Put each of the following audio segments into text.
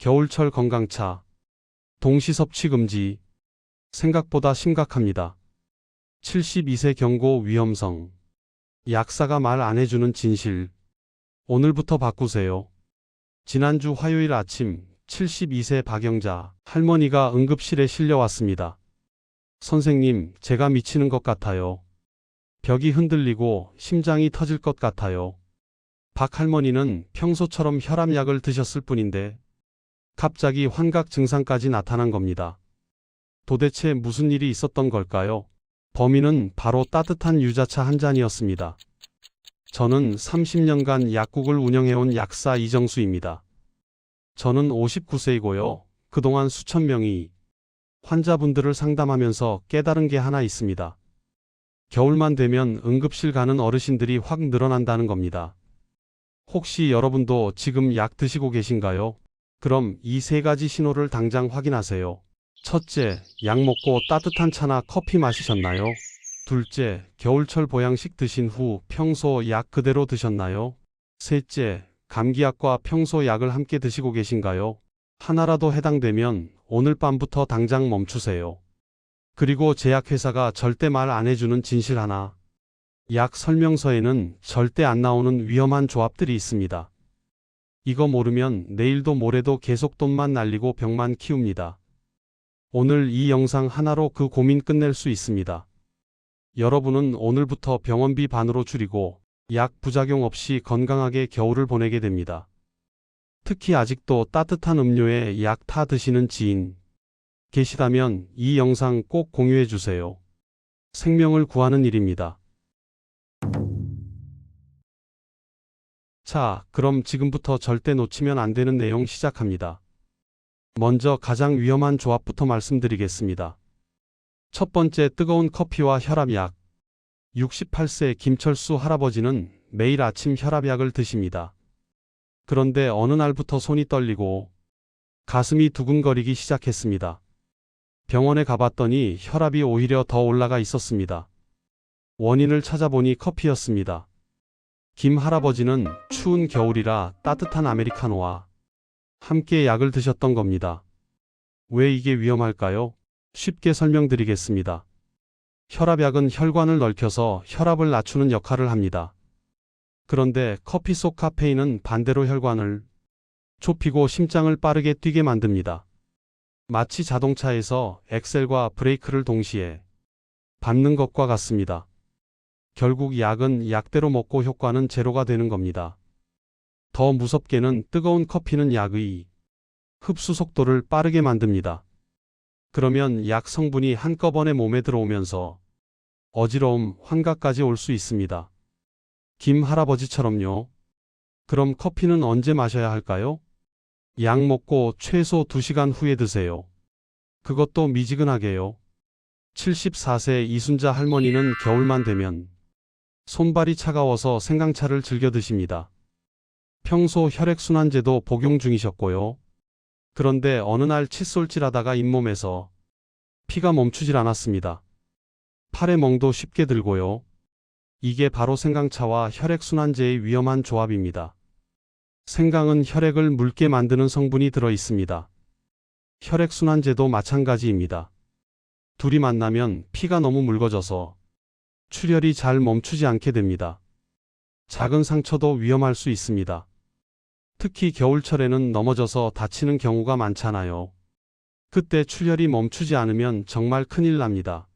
겨울철 건강차. 동시 섭취 금지. 생각보다 심각합니다. 72세 경고 위험성. 약사가 말 안 해주는 진실. 오늘부터 바꾸세요. 지난주 화요일 아침 72세 박영자 할머니가 응급실에 실려왔습니다. 선생님, 제가 미치는 것 같아요. 벽이 흔들리고 심장이 터질 것 같아요. 박 할머니는 평소처럼 혈압약을 드셨을 뿐인데 갑자기 환각 증상까지 나타난 겁니다. 도대체 무슨 일이 있었던 걸까요? 범인은 바로 따뜻한 유자차 한 잔이었습니다. 저는 30년간 약국을 운영해온 약사 이정수입니다. 저는 59세이고요. 그동안 수천 명이 환자분들을 상담하면서 깨달은 게 하나 있습니다. 겨울만 되면 응급실 가는 어르신들이 확 늘어난다는 겁니다. 혹시 여러분도 지금 약 드시고 계신가요? 그럼 이 세 가지 신호를 당장 확인하세요. 첫째, 약 먹고 따뜻한 차나 커피 마시셨나요? 둘째, 겨울철 보양식 드신 후 평소 약 그대로 드셨나요? 셋째, 감기약과 평소 약을 함께 드시고 계신가요? 하나라도 해당되면 오늘 밤부터 당장 멈추세요. 그리고 제약회사가 절대 말 안 해주는 진실 하나. 약 설명서에는 절대 안 나오는 위험한 조합들이 있습니다. 이거 모르면 내일도 모레도 계속 돈만 날리고 병만 키웁니다. 오늘 이 영상 하나로 그 고민 끝낼 수 있습니다. 여러분은 오늘부터 병원비 반으로 줄이고 약 부작용 없이 건강하게 겨울을 보내게 됩니다. 특히 아직도 따뜻한 음료에 약 타 드시는 지인 계시다면 이 영상 꼭 공유해 주세요. 생명을 구하는 일입니다. 자, 그럼 지금부터 절대 놓치면 안 되는 내용 시작합니다. 먼저 가장 위험한 조합부터 말씀드리겠습니다. 첫 번째 뜨거운 커피와 혈압약. 68세 김철수 할아버지는 매일 아침 혈압약을 드십니다. 그런데 어느 날부터 손이 떨리고 가슴이 두근거리기 시작했습니다. 병원에 가봤더니 혈압이 오히려 더 올라가 있었습니다. 원인을 찾아보니 커피였습니다. 김 할아버지는 추운 겨울이라 따뜻한 아메리카노와 함께 약을 드셨던 겁니다. 왜 이게 위험할까요? 쉽게 설명드리겠습니다. 혈압약은 혈관을 넓혀서 혈압을 낮추는 역할을 합니다. 그런데 커피 속 카페인은 반대로 혈관을 좁히고 심장을 빠르게 뛰게 만듭니다. 마치 자동차에서 엑셀과 브레이크를 동시에 밟는 것과 같습니다. 결국 약은 약대로 먹고 효과는 제로가 되는 겁니다. 더 무섭게는 뜨거운 커피는 약의 흡수 속도를 빠르게 만듭니다. 그러면 약 성분이 한꺼번에 몸에 들어오면서 어지러움, 환각까지 올 수 있습니다. 김 할아버지처럼요. 그럼 커피는 언제 마셔야 할까요? 약 먹고 최소 2시간 후에 드세요. 그것도 미지근하게요. 74세 이순자 할머니는 겨울만 되면 손발이 차가워서 생강차를 즐겨 드십니다. 평소 혈액순환제도 복용 중이셨고요. 그런데 어느 날 칫솔질하다가 잇몸에서 피가 멈추질 않았습니다. 팔에 멍도 쉽게 들고요. 이게 바로 생강차와 혈액순환제의 위험한 조합입니다. 생강은 혈액을 묽게 만드는 성분이 들어 있습니다. 혈액순환제도 마찬가지입니다. 둘이 만나면 피가 너무 묽어져서 출혈이 잘 멈추지 않게 됩니다. 작은 상처도 위험할 수 있습니다. 특히 겨울철에는 넘어져서 다치는 경우가 많잖아요. 그때 출혈이 멈추지 않으면 정말 큰일 납니다.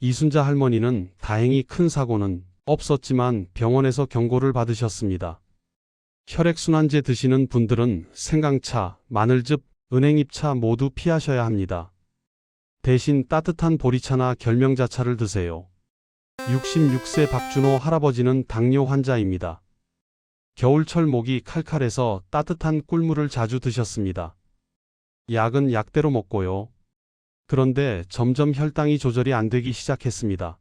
이순자 할머니는 다행히 큰 사고는 없었지만 병원에서 경고를 받으셨습니다. 혈액순환제 드시는 분들은 생강차, 마늘즙, 은행잎차 모두 피하셔야 합니다. 대신 따뜻한 보리차나 결명자차를 드세요. 66세 박준호 할아버지는 당뇨 환자입니다. 겨울철 목이 칼칼해서 따뜻한 꿀물을 자주 드셨습니다. 약은 약대로 먹고요. 그런데 점점 혈당이 조절이 안 되기 시작했습니다.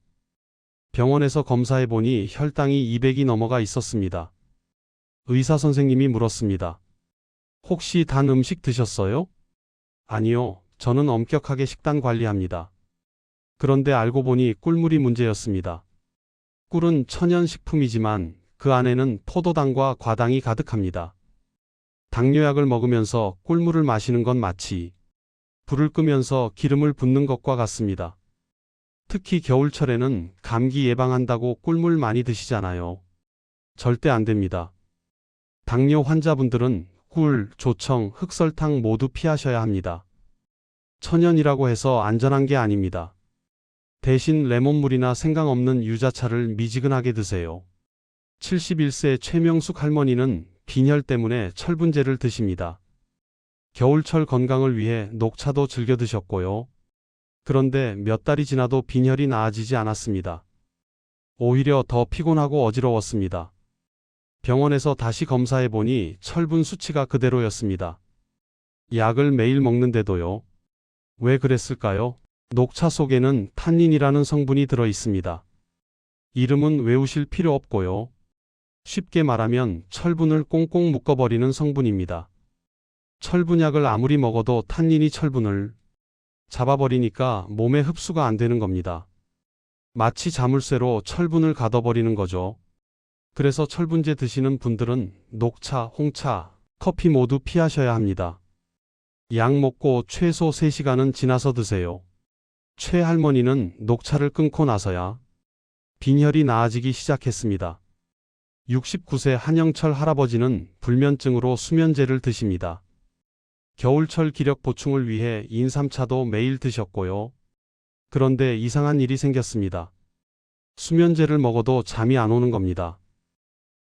병원에서 검사해 보니 혈당이 200이 넘어가 있었습니다. 의사 선생님이 물었습니다. 혹시 단 음식 드셨어요? 아니요, 저는 엄격하게 식단 관리합니다. 그런데 알고 보니 꿀물이 문제였습니다. 꿀은 천연 식품이지만 그 안에는 포도당과 과당이 가득합니다. 당뇨약을 먹으면서 꿀물을 마시는 건 마치 불을 끄면서 기름을 붓는 것과 같습니다. 특히 겨울철에는 감기 예방한다고 꿀물 많이 드시잖아요. 절대 안 됩니다. 당뇨 환자분들은 꿀, 조청, 흑설탕 모두 피하셔야 합니다. 천연이라고 해서 안전한 게 아닙니다. 대신 레몬물이나 생강 없는 유자차를 미지근하게 드세요. 71세 최명숙 할머니는 빈혈 때문에 철분제를 드십니다. 겨울철 건강을 위해 녹차도 즐겨 드셨고요. 그런데 몇 달이 지나도 빈혈이 나아지지 않았습니다. 오히려 더 피곤하고 어지러웠습니다. 병원에서 다시 검사해 보니 철분 수치가 그대로였습니다. 약을 매일 먹는데도요. 왜 그랬을까요? 녹차 속에는 탄닌이라는 성분이 들어 있습니다. 이름은 외우실 필요 없고요. 쉽게 말하면 철분을 꽁꽁 묶어버리는 성분입니다. 철분약을 아무리 먹어도 탄닌이 철분을 잡아버리니까 몸에 흡수가 안 되는 겁니다. 마치 자물쇠로 철분을 가둬버리는 거죠. 그래서 철분제 드시는 분들은 녹차, 홍차, 커피 모두 피하셔야 합니다. 약 먹고 최소 3시간은 지나서 드세요. 최 할머니는 녹차를 끊고 나서야 빈혈이 나아지기 시작했습니다. 69세 한영철 할아버지는 불면증으로 수면제를 드십니다. 겨울철 기력 보충을 위해 인삼차도 매일 드셨고요. 그런데 이상한 일이 생겼습니다. 수면제를 먹어도 잠이 안 오는 겁니다.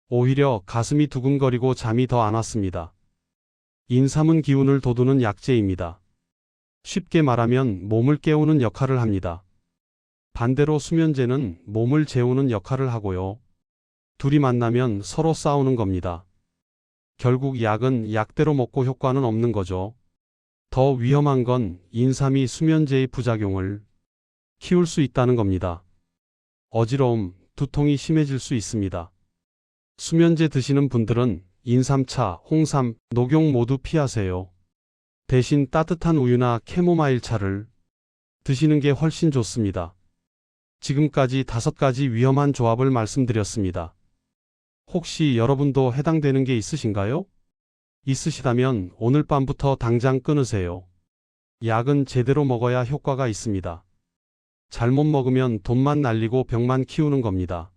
오히려 가슴이 두근거리고 잠이 더 안 왔습니다. 인삼은 기운을 돋우는 약재입니다. 쉽게 말하면 몸을 깨우는 역할을 합니다. 반대로 수면제는 몸을 재우는 역할을 하고요. 둘이 만나면 서로 싸우는 겁니다. 결국 약은 약대로 먹고 효과는 없는 거죠. 더 위험한 건 인삼이 수면제의 부작용을 키울 수 있다는 겁니다. 어지러움, 두통이 심해질 수 있습니다. 수면제 드시는 분들은 인삼차, 홍삼, 녹용 모두 피하세요. 대신 따뜻한 우유나 캐모마일 차를 드시는 게 훨씬 좋습니다. 지금까지 다섯 가지 위험한 조합을 말씀드렸습니다. 혹시 여러분도 해당되는 게 있으신가요? 있으시다면 오늘 밤부터 당장 끊으세요. 약은 제대로 먹어야 효과가 있습니다. 잘못 먹으면 돈만 날리고 병만 키우는 겁니다.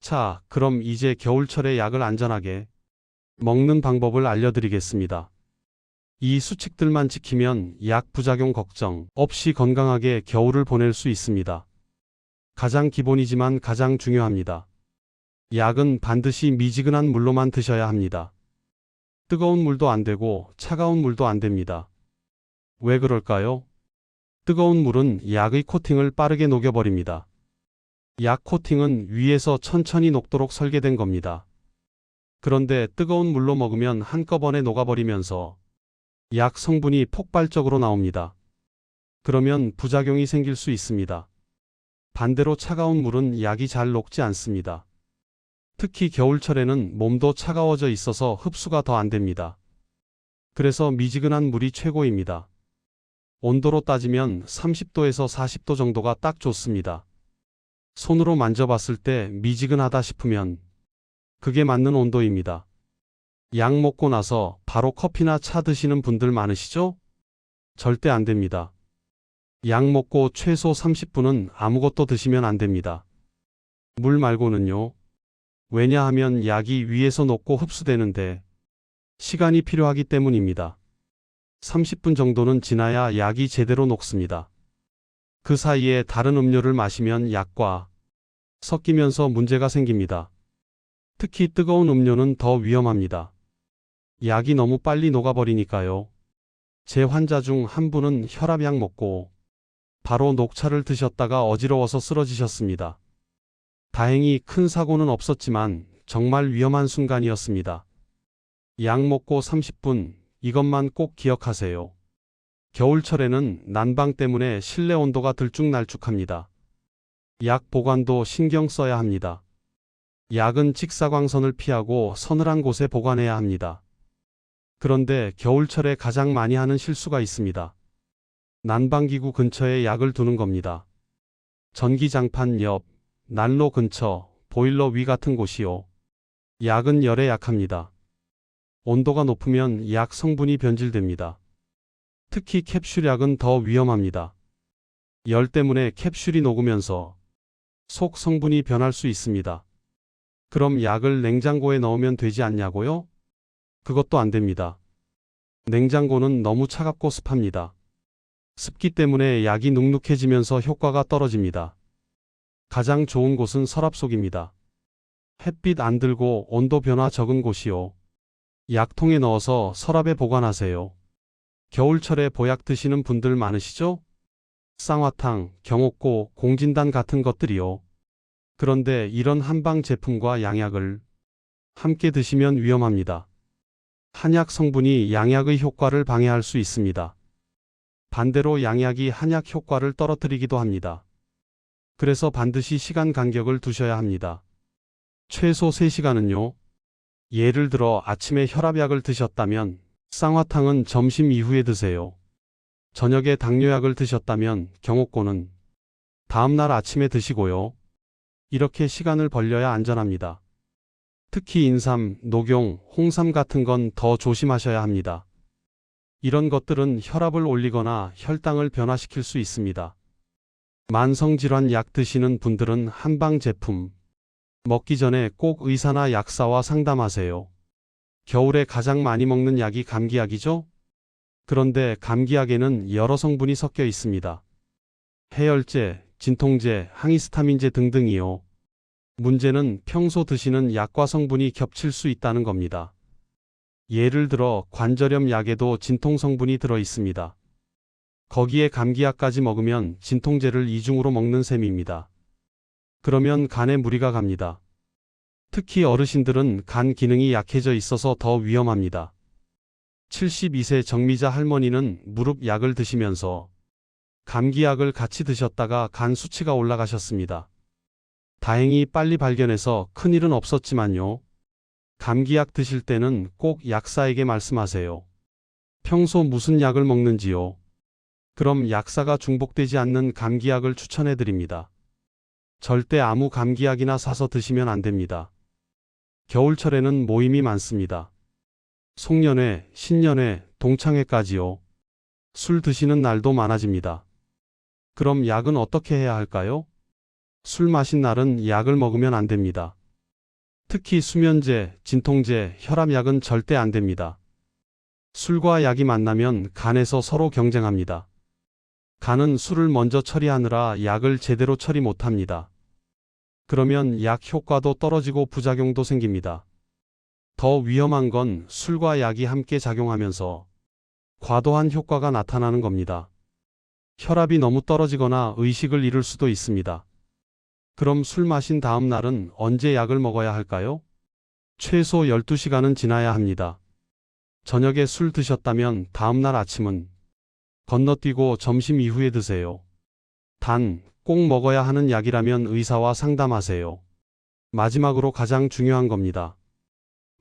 자, 그럼 이제 겨울철에 약을 안전하게 먹는 방법을 알려드리겠습니다. 이 수칙들만 지키면 약 부작용 걱정 없이 건강하게 겨울을 보낼 수 있습니다. 가장 기본이지만 가장 중요합니다. 약은 반드시 미지근한 물로만 드셔야 합니다. 뜨거운 물도 안 되고 차가운 물도 안 됩니다. 왜 그럴까요? 뜨거운 물은 약의 코팅을 빠르게 녹여버립니다. 약 코팅은 위에서 천천히 녹도록 설계된 겁니다. 그런데 뜨거운 물로 먹으면 한꺼번에 녹아버리면서 약 성분이 폭발적으로 나옵니다. 그러면 부작용이 생길 수 있습니다. 반대로 차가운 물은 약이 잘 녹지 않습니다. 특히 겨울철에는 몸도 차가워져 있어서 흡수가 더 안 됩니다. 그래서 미지근한 물이 최고입니다. 온도로 따지면 30도에서 40도 정도가 딱 좋습니다. 손으로 만져봤을 때 미지근하다 싶으면 그게 맞는 온도입니다. 약 먹고 나서 바로 커피나 차 드시는 분들 많으시죠? 절대 안 됩니다. 약 먹고 최소 30분은 아무것도 드시면 안 됩니다. 물 말고는요. 왜냐하면 약이 위에서 녹고 흡수되는데 시간이 필요하기 때문입니다. 30분 정도는 지나야 약이 제대로 녹습니다. 그 사이에 다른 음료를 마시면 약과 섞이면서 문제가 생깁니다. 특히 뜨거운 음료는 더 위험합니다. 약이 너무 빨리 녹아버리니까요. 제 환자 중 한 분은 혈압약 먹고 바로 녹차를 드셨다가 어지러워서 쓰러지셨습니다. 다행히 큰 사고는 없었지만 정말 위험한 순간이었습니다. 약 먹고 30분, 이것만 꼭 기억하세요. 겨울철에는 난방 때문에 실내 온도가 들쭉날쭉합니다. 약 보관도 신경 써야 합니다. 약은 직사광선을 피하고 서늘한 곳에 보관해야 합니다. 그런데 겨울철에 가장 많이 하는 실수가 있습니다. 난방기구 근처에 약을 두는 겁니다. 전기장판 옆, 난로 근처, 보일러 위 같은 곳이요. 약은 열에 약합니다. 온도가 높으면 약 성분이 변질됩니다. 특히 캡슐약은 더 위험합니다. 열 때문에 캡슐이 녹으면서 속 성분이 변할 수 있습니다. 그럼 약을 냉장고에 넣으면 되지 않냐고요? 그것도 안 됩니다. 냉장고는 너무 차갑고 습합니다. 습기 때문에 약이 눅눅해지면서 효과가 떨어집니다. 가장 좋은 곳은 서랍 속입니다. 햇빛 안 들고 온도 변화 적은 곳이요. 약통에 넣어서 서랍에 보관하세요. 겨울철에 보약 드시는 분들 많으시죠? 쌍화탕, 경옥고, 공진단 같은 것들이요. 그런데 이런 한방 제품과 양약을 함께 드시면 위험합니다. 한약 성분이 양약의 효과를 방해할 수 있습니다. 반대로 양약이 한약 효과를 떨어뜨리기도 합니다. 그래서 반드시 시간 간격을 두셔야 합니다. 최소 3시간은요. 예를 들어 아침에 혈압약을 드셨다면 쌍화탕은 점심 이후에 드세요. 저녁에 당뇨약을 드셨다면 경옥고는 다음날 아침에 드시고요. 이렇게 시간을 벌려야 안전합니다. 특히 인삼, 녹용, 홍삼 같은 건 더 조심하셔야 합니다. 이런 것들은 혈압을 올리거나 혈당을 변화시킬 수 있습니다. 만성질환 약 드시는 분들은 한방 제품 먹기 전에 꼭 의사나 약사와 상담하세요. 겨울에 가장 많이 먹는 약이 감기약이죠? 그런데 감기약에는 여러 성분이 섞여 있습니다. 해열제, 진통제, 항히스타민제 등등이요. 문제는 평소 드시는 약과 성분이 겹칠 수 있다는 겁니다. 예를 들어 관절염 약에도 진통 성분이 들어 있습니다. 거기에 감기약까지 먹으면 진통제를 이중으로 먹는 셈입니다. 그러면 간에 무리가 갑니다. 특히 어르신들은 간 기능이 약해져 있어서 더 위험합니다. 72세 정미자 할머니는 무릎 약을 드시면서 감기약을 같이 드셨다가 간 수치가 올라가셨습니다. 다행히 빨리 발견해서 큰일은 없었지만요. 감기약 드실 때는 꼭 약사에게 말씀하세요. 평소 무슨 약을 먹는지요. 그럼 약사가 중복되지 않는 감기약을 추천해 드립니다. 절대 아무 감기약이나 사서 드시면 안 됩니다. 겨울철에는 모임이 많습니다. 송년회, 신년회, 동창회까지요. 술 드시는 날도 많아집니다. 그럼 약은 어떻게 해야 할까요? 술 마신 날은 약을 먹으면 안 됩니다. 특히 수면제, 진통제, 혈압약은 절대 안 됩니다. 술과 약이 만나면 간에서 서로 경쟁합니다. 간은 술을 먼저 처리하느라 약을 제대로 처리 못합니다. 그러면 약 효과도 떨어지고 부작용도 생깁니다. 더 위험한 건 술과 약이 함께 작용하면서 과도한 효과가 나타나는 겁니다. 혈압이 너무 떨어지거나 의식을 잃을 수도 있습니다. 그럼 술 마신 다음 날은 언제 약을 먹어야 할까요? 최소 12시간은 지나야 합니다. 저녁에 술 드셨다면 다음 날 아침은 건너뛰고 점심 이후에 드세요. 단, 꼭 먹어야 하는 약이라면 의사와 상담하세요. 마지막으로 가장 중요한 겁니다.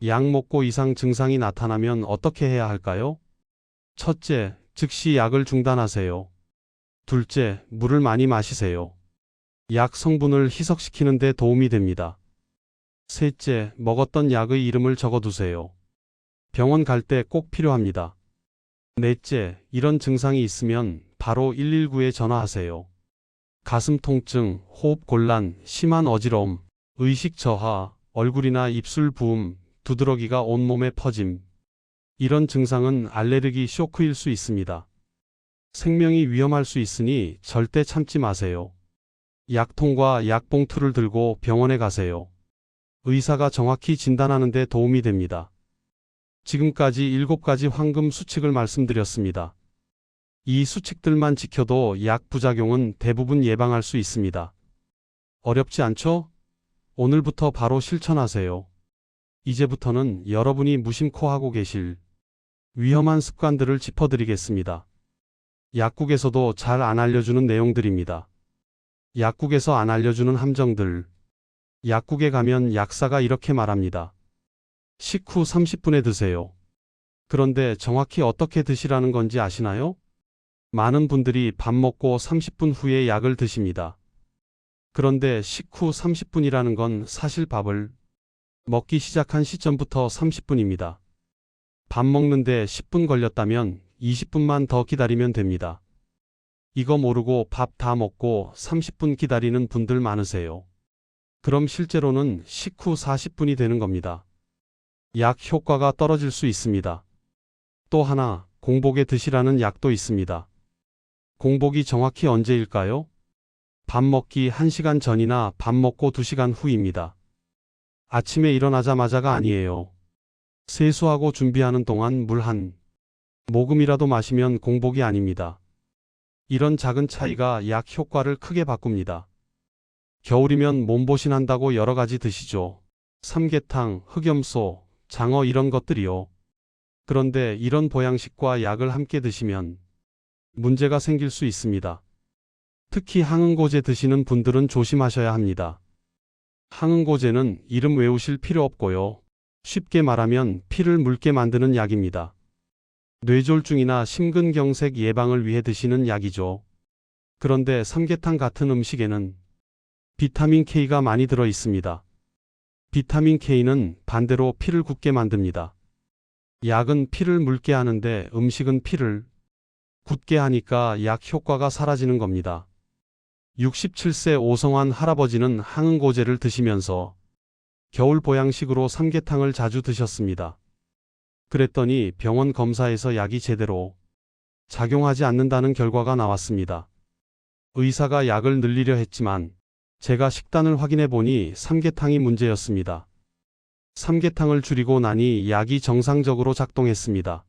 약 먹고 이상 증상이 나타나면 어떻게 해야 할까요? 첫째, 즉시 약을 중단하세요. 둘째, 물을 많이 마시세요. 약 성분을 희석시키는 데 도움이 됩니다. 셋째, 먹었던 약의 이름을 적어두세요. 병원 갈 때 꼭 필요합니다. 넷째, 이런 증상이 있으면 바로 119에 전화하세요. 가슴 통증, 호흡 곤란, 심한 어지러움, 의식 저하, 얼굴이나 입술 부음, 두드러기가 온몸에 퍼짐. 이런 증상은 알레르기 쇼크일 수 있습니다. 생명이 위험할 수 있으니 절대 참지 마세요. 약통과 약봉투를 들고 병원에 가세요. 의사가 정확히 진단하는 데 도움이 됩니다. 지금까지 7가지 황금 수칙을 말씀드렸습니다. 이 수칙들만 지켜도 약 부작용은 대부분 예방할 수 있습니다. 어렵지 않죠? 오늘부터 바로 실천하세요. 이제부터는 여러분이 무심코 하고 계실 위험한 습관들을 짚어드리겠습니다. 약국에서도 잘 안 알려주는 내용들입니다. 약국에서 안 알려주는 함정들. 약국에 가면 약사가 이렇게 말합니다. 식후 30분에 드세요. 그런데 정확히 어떻게 드시라는 건지 아시나요? 많은 분들이 밥 먹고 30분 후에 약을 드십니다. 그런데 식후 30분이라는 건 사실 밥을 먹기 시작한 시점부터 30분입니다. 밥 먹는데 10분 걸렸다면 20분만 더 기다리면 됩니다. 이거 모르고 밥 다 먹고 30분 기다리는 분들 많으세요. 그럼 실제로는 식후 40분이 되는 겁니다. 약 효과가 떨어질 수 있습니다. 또 하나, 공복에 드시라는 약도 있습니다. 공복이 정확히 언제일까요? 밥 먹기 1시간 전이나 밥 먹고 2시간 후입니다. 아침에 일어나자마자가 아니에요. 세수하고 준비하는 동안 물 한 모금이라도 마시면 공복이 아닙니다. 이런 작은 차이가 약 효과를 크게 바꿉니다. 겨울이면 몸보신 한다고 여러 가지 드시죠. 삼계탕, 흑염소, 장어 이런 것들이요. 그런데 이런 보양식과 약을 함께 드시면 문제가 생길 수 있습니다. 특히 항응고제 드시는 분들은 조심하셔야 합니다. 항응고제는 이름 외우실 필요 없고요. 쉽게 말하면 피를 묽게 만드는 약입니다. 뇌졸중이나 심근경색 예방을 위해 드시는 약이죠. 그런데 삼계탕 같은 음식에는 비타민 K가 많이 들어 있습니다. 비타민 K는 반대로 피를 굳게 만듭니다. 약은 피를 묽게 하는데 음식은 피를 굳게 하니까 약 효과가 사라지는 겁니다. 67세 오성환 할아버지는 항응고제를 드시면서 겨울 보양식으로 삼계탕을 자주 드셨습니다. 그랬더니 병원 검사에서 약이 제대로 작용하지 않는다는 결과가 나왔습니다. 의사가 약을 늘리려 했지만 제가 식단을 확인해 보니 삼계탕이 문제였습니다. 삼계탕을 줄이고 나니 약이 정상적으로 작동했습니다.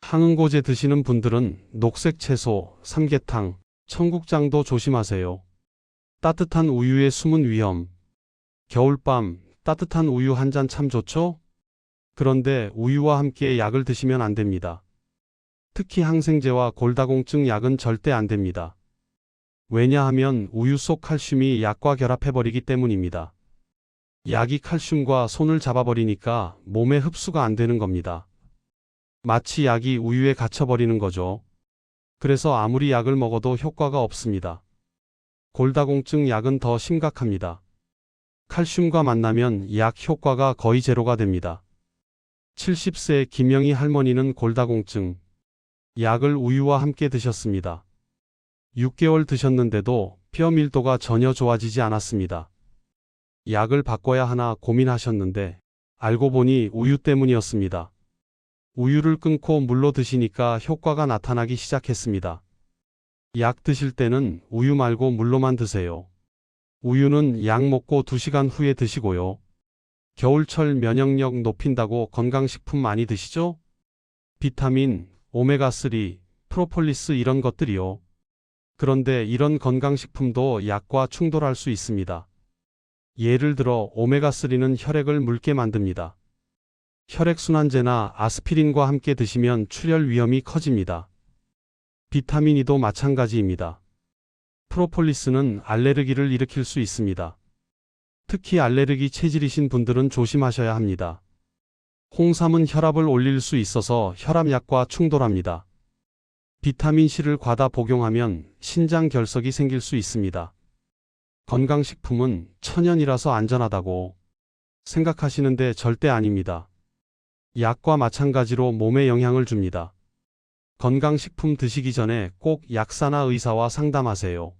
항응고제 드시는 분들은 녹색 채소, 삼계탕, 청국장도 조심하세요. 따뜻한 우유의 숨은 위험. 겨울밤 따뜻한 우유 한 잔 참 좋죠? 그런데 우유와 함께 약을 드시면 안 됩니다. 특히 항생제와 골다공증 약은 절대 안 됩니다. 왜냐하면 우유 속 칼슘이 약과 결합해버리기 때문입니다. 약이 칼슘과 손을 잡아버리니까 몸에 흡수가 안 되는 겁니다. 마치 약이 우유에 갇혀버리는 거죠. 그래서 아무리 약을 먹어도 효과가 없습니다. 골다공증 약은 더 심각합니다. 칼슘과 만나면 약 효과가 거의 제로가 됩니다. 70세 김영희 할머니는 골다공증 약을 우유와 함께 드셨습니다. 6개월 드셨는데도 뼈 밀도가 전혀 좋아지지 않았습니다. 약을 바꿔야 하나 고민하셨는데 알고 보니 우유 때문이었습니다. 우유를 끊고 물로 드시니까 효과가 나타나기 시작했습니다. 약 드실 때는 우유 말고 물로만 드세요. 우유는 약 먹고 2시간 후에 드시고요. 겨울철 면역력 높인다고 건강식품 많이 드시죠? 비타민, 오메가3, 프로폴리스 이런 것들이요. 그런데 이런 건강식품도 약과 충돌할 수 있습니다. 예를 들어 오메가3는 혈액을 묽게 만듭니다. 혈액순환제나 아스피린과 함께 드시면 출혈 위험이 커집니다. 비타민 E도 마찬가지입니다. 프로폴리스는 알레르기를 일으킬 수 있습니다. 특히 알레르기 체질이신 분들은 조심하셔야 합니다. 홍삼은 혈압을 올릴 수 있어서 혈압약과 충돌합니다. 비타민C를 과다 복용하면 신장 결석이 생길 수 있습니다. 건강식품은 천연이라서 안전하다고 생각하시는데 절대 아닙니다. 약과 마찬가지로 몸에 영향을 줍니다. 건강식품 드시기 전에 꼭 약사나 의사와 상담하세요.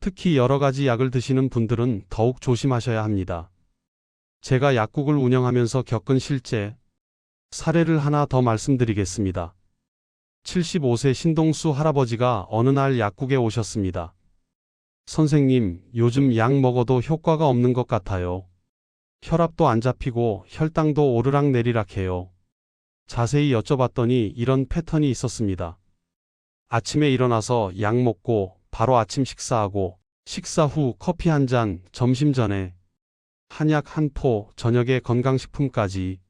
특히 여러 가지 약을 드시는 분들은 더욱 조심하셔야 합니다. 제가 약국을 운영하면서 겪은 실제 사례를 하나 더 말씀드리겠습니다. 75세 신동수 할아버지가 어느 날 약국에 오셨습니다. 선생님, 요즘 약 먹어도 효과가 없는 것 같아요. 혈압도 안 잡히고 혈당도 오르락 내리락 해요. 자세히 여쭤봤더니 이런 패턴이 있었습니다. 아침에 일어나서 약 먹고 바로 아침 식사하고 식사 후 커피 한 잔, 점심 전에 한약 한 포, 저녁에 건강식품까지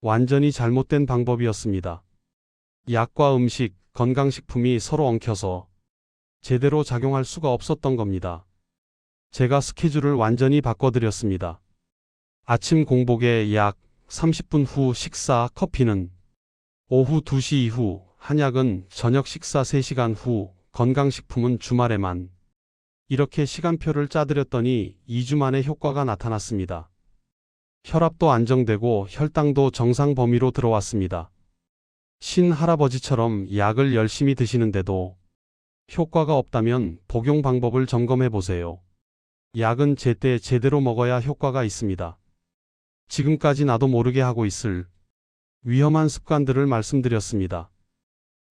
완전히 잘못된 방법이었습니다. 약과 음식, 건강식품이 서로 엉켜서 제대로 작용할 수가 없었던 겁니다. 제가 스케줄을 완전히 바꿔드렸습니다. 아침 공복에 약 30분 후 식사 커피는 오후 2시 이후, 한약은 저녁 식사 3시간 후, 건강식품은 주말에만 이렇게 시간표를 짜드렸더니 2주 만에 효과가 나타났습니다. 혈압도 안정되고 혈당도 정상 범위로 들어왔습니다. 신 할아버지처럼 약을 열심히 드시는데도 효과가 없다면 복용 방법을 점검해 보세요. 약은 제때 제대로 먹어야 효과가 있습니다. 지금까지 나도 모르게 하고 있을 위험한 습관들을 말씀드렸습니다.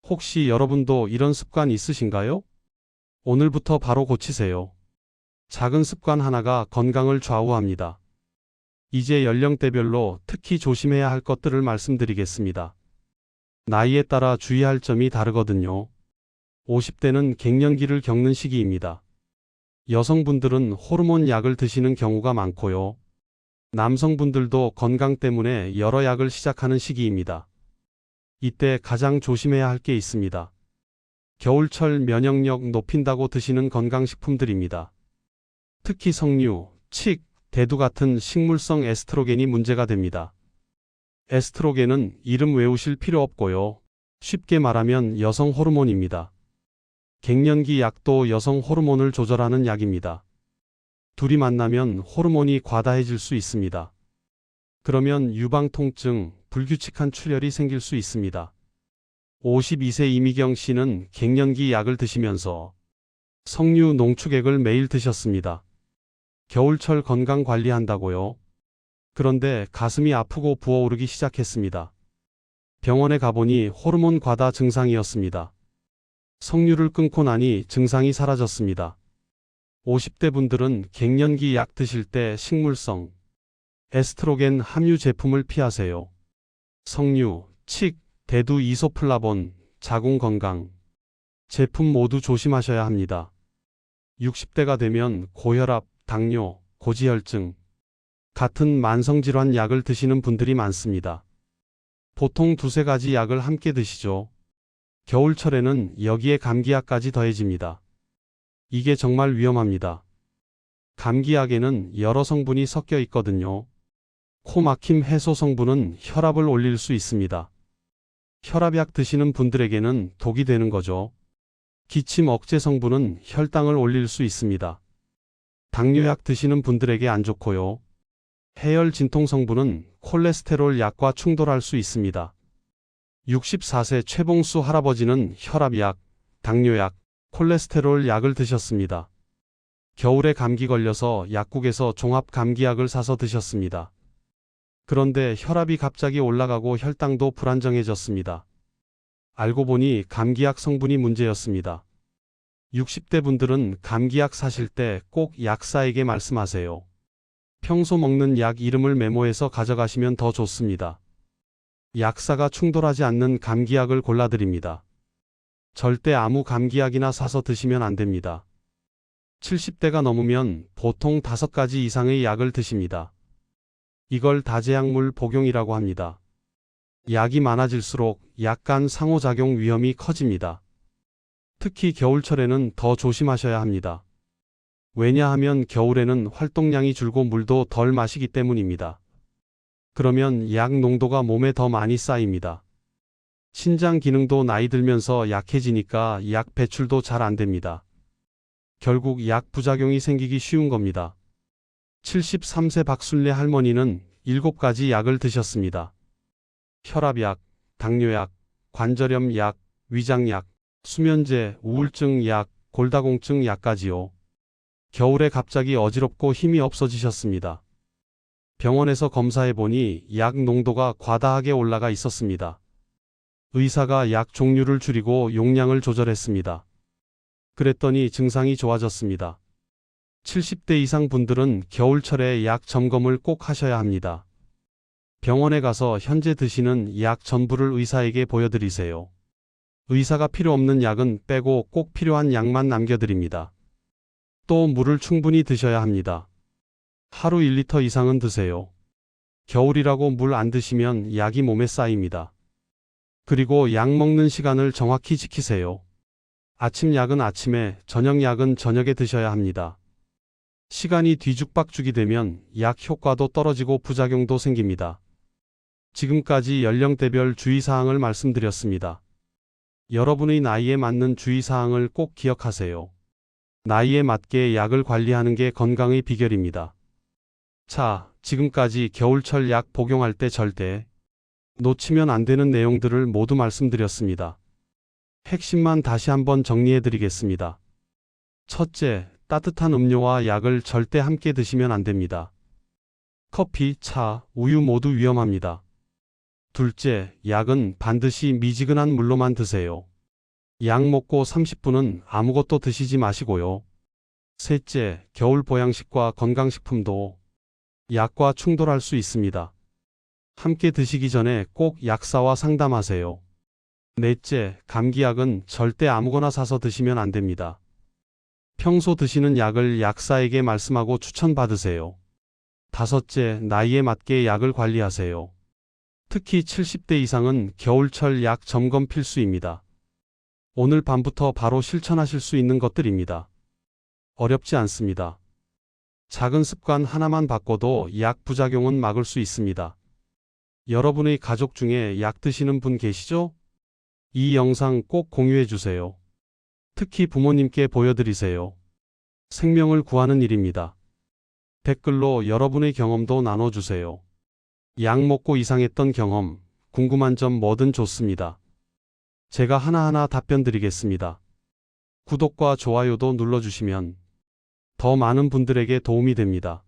혹시 여러분도 이런 습관 있으신가요? 오늘부터 바로 고치세요. 작은 습관 하나가 건강을 좌우합니다. 이제 연령대별로 특히 조심해야 할 것들을 말씀드리겠습니다. 나이에 따라 주의할 점이 다르거든요. 50대는 갱년기를 겪는 시기입니다. 여성분들은 호르몬 약을 드시는 경우가 많고요. 남성분들도 건강 때문에 여러 약을 시작하는 시기입니다. 이때 가장 조심해야 할 게 있습니다. 겨울철 면역력 높인다고 드시는 건강식품들입니다. 특히 석류, 칡, 대두 같은 식물성 에스트로겐이 문제가 됩니다. 에스트로겐은 이름 외우실 필요 없고요. 쉽게 말하면 여성 호르몬입니다. 갱년기 약도 여성 호르몬을 조절하는 약입니다. 둘이 만나면 호르몬이 과다해질 수 있습니다. 그러면 유방 통증, 불규칙한 출혈이 생길 수 있습니다. 52세 이미경 씨는 갱년기 약을 드시면서 석류 농축액을 매일 드셨습니다. 겨울철 건강 관리한다고요? 그런데 가슴이 아프고 부어오르기 시작했습니다. 병원에 가보니 호르몬 과다 증상이었습니다. 석류를 끊고 나니 증상이 사라졌습니다. 50대 분들은 갱년기 약 드실 때 식물성 에스트로겐 함유 제품을 피하세요. 석류, 칡, 대두 이소플라본, 자궁 건강 제품 모두 조심하셔야 합니다. 60대가 되면 고혈압, 당뇨, 고지혈증 같은 만성질환 약을 드시는 분들이 많습니다. 보통 두세 가지 약을 함께 드시죠. 겨울철에는 여기에 감기약까지 더해집니다. 이게 정말 위험합니다. 감기약에는 여러 성분이 섞여 있거든요. 코막힘 해소 성분은 혈압을 올릴 수 있습니다. 혈압약 드시는 분들에게는 독이 되는 거죠. 기침 억제 성분은 혈당을 올릴 수 있습니다. 당뇨약 드시는 분들에게 안 좋고요. 해열 진통 성분은 콜레스테롤 약과 충돌할 수 있습니다. 64세 최봉수 할아버지는 혈압약, 당뇨약, 콜레스테롤 약을 드셨습니다. 겨울에 감기 걸려서 약국에서 종합 감기약을 사서 드셨습니다. 그런데 혈압이 갑자기 올라가고 혈당도 불안정해졌습니다. 알고 보니 감기약 성분이 문제였습니다. 60대 분들은 감기약 사실 때 꼭 약사에게 말씀하세요. 평소 먹는 약 이름을 메모해서 가져가시면 더 좋습니다. 약사가 충돌하지 않는 감기약을 골라드립니다. 절대 아무 감기약이나 사서 드시면 안 됩니다. 70대가 넘으면 보통 5가지 이상의 약을 드십니다. 이걸 다제약물 복용이라고 합니다. 약이 많아질수록 약간 상호작용 위험이 커집니다. 특히 겨울철에는 더 조심하셔야 합니다. 왜냐하면 겨울에는 활동량이 줄고 물도 덜 마시기 때문입니다. 그러면 약 농도가 몸에 더 많이 쌓입니다. 신장 기능도 나이 들면서 약해지니까 약 배출도 잘 안 됩니다. 결국 약 부작용이 생기기 쉬운 겁니다. 73세 박순례 할머니는 7가지 약을 드셨습니다. 혈압약, 당뇨약, 관절염 약, 위장약, 수면제, 우울증 약, 골다공증 약까지요. 겨울에 갑자기 어지럽고 힘이 없어지셨습니다. 병원에서 검사해 보니 약 농도가 과다하게 올라가 있었습니다. 의사가 약 종류를 줄이고 용량을 조절했습니다. 그랬더니 증상이 좋아졌습니다. 70대 이상 분들은 겨울철에 약 점검을 꼭 하셔야 합니다. 병원에 가서 현재 드시는 약 전부를 의사에게 보여드리세요. 의사가 필요 없는 약은 빼고 꼭 필요한 약만 남겨드립니다. 또 물을 충분히 드셔야 합니다. 하루 1리터 이상은 드세요. 겨울이라고 물 안 드시면 약이 몸에 쌓입니다. 그리고 약 먹는 시간을 정확히 지키세요. 아침 약은 아침에, 저녁 약은 저녁에 드셔야 합니다. 시간이 뒤죽박죽이 되면 약 효과도 떨어지고 부작용도 생깁니다. 지금까지 연령대별 주의사항을 말씀드렸습니다. 여러분의 나이에 맞는 주의사항을 꼭 기억하세요. 나이에 맞게 약을 관리하는 게 건강의 비결입니다. 자, 지금까지 겨울철 약 복용할 때 절대 놓치면 안 되는 내용들을 모두 말씀드렸습니다. 핵심만 다시 한번 정리해 드리겠습니다. 첫째, 따뜻한 음료와 약을 절대 함께 드시면 안 됩니다. 커피, 차, 우유 모두 위험합니다. 둘째, 약은 반드시 미지근한 물로만 드세요. 약 먹고 30분은 아무것도 드시지 마시고요. 셋째, 겨울 보양식과 건강식품도 약과 충돌할 수 있습니다. 함께 드시기 전에 꼭 약사와 상담하세요. 넷째, 감기약은 절대 아무거나 사서 드시면 안 됩니다. 평소 드시는 약을 약사에게 말씀하고 추천받으세요. 다섯째, 나이에 맞게 약을 관리하세요. 특히 70대 이상은 겨울철 약 점검 필수입니다. 오늘 밤부터 바로 실천하실 수 있는 것들입니다. 어렵지 않습니다. 작은 습관 하나만 바꿔도 약 부작용은 막을 수 있습니다. 여러분의 가족 중에 약 드시는 분 계시죠? 이 영상 꼭 공유해 주세요. 특히 부모님께 보여드리세요. 생명을 구하는 일입니다. 댓글로 여러분의 경험도 나눠주세요. 약 먹고 이상했던 경험, 궁금한 점 뭐든 좋습니다. 제가 하나하나 답변 드리겠습니다. 구독과 좋아요도 눌러주시면 더 많은 분들에게 도움이 됩니다.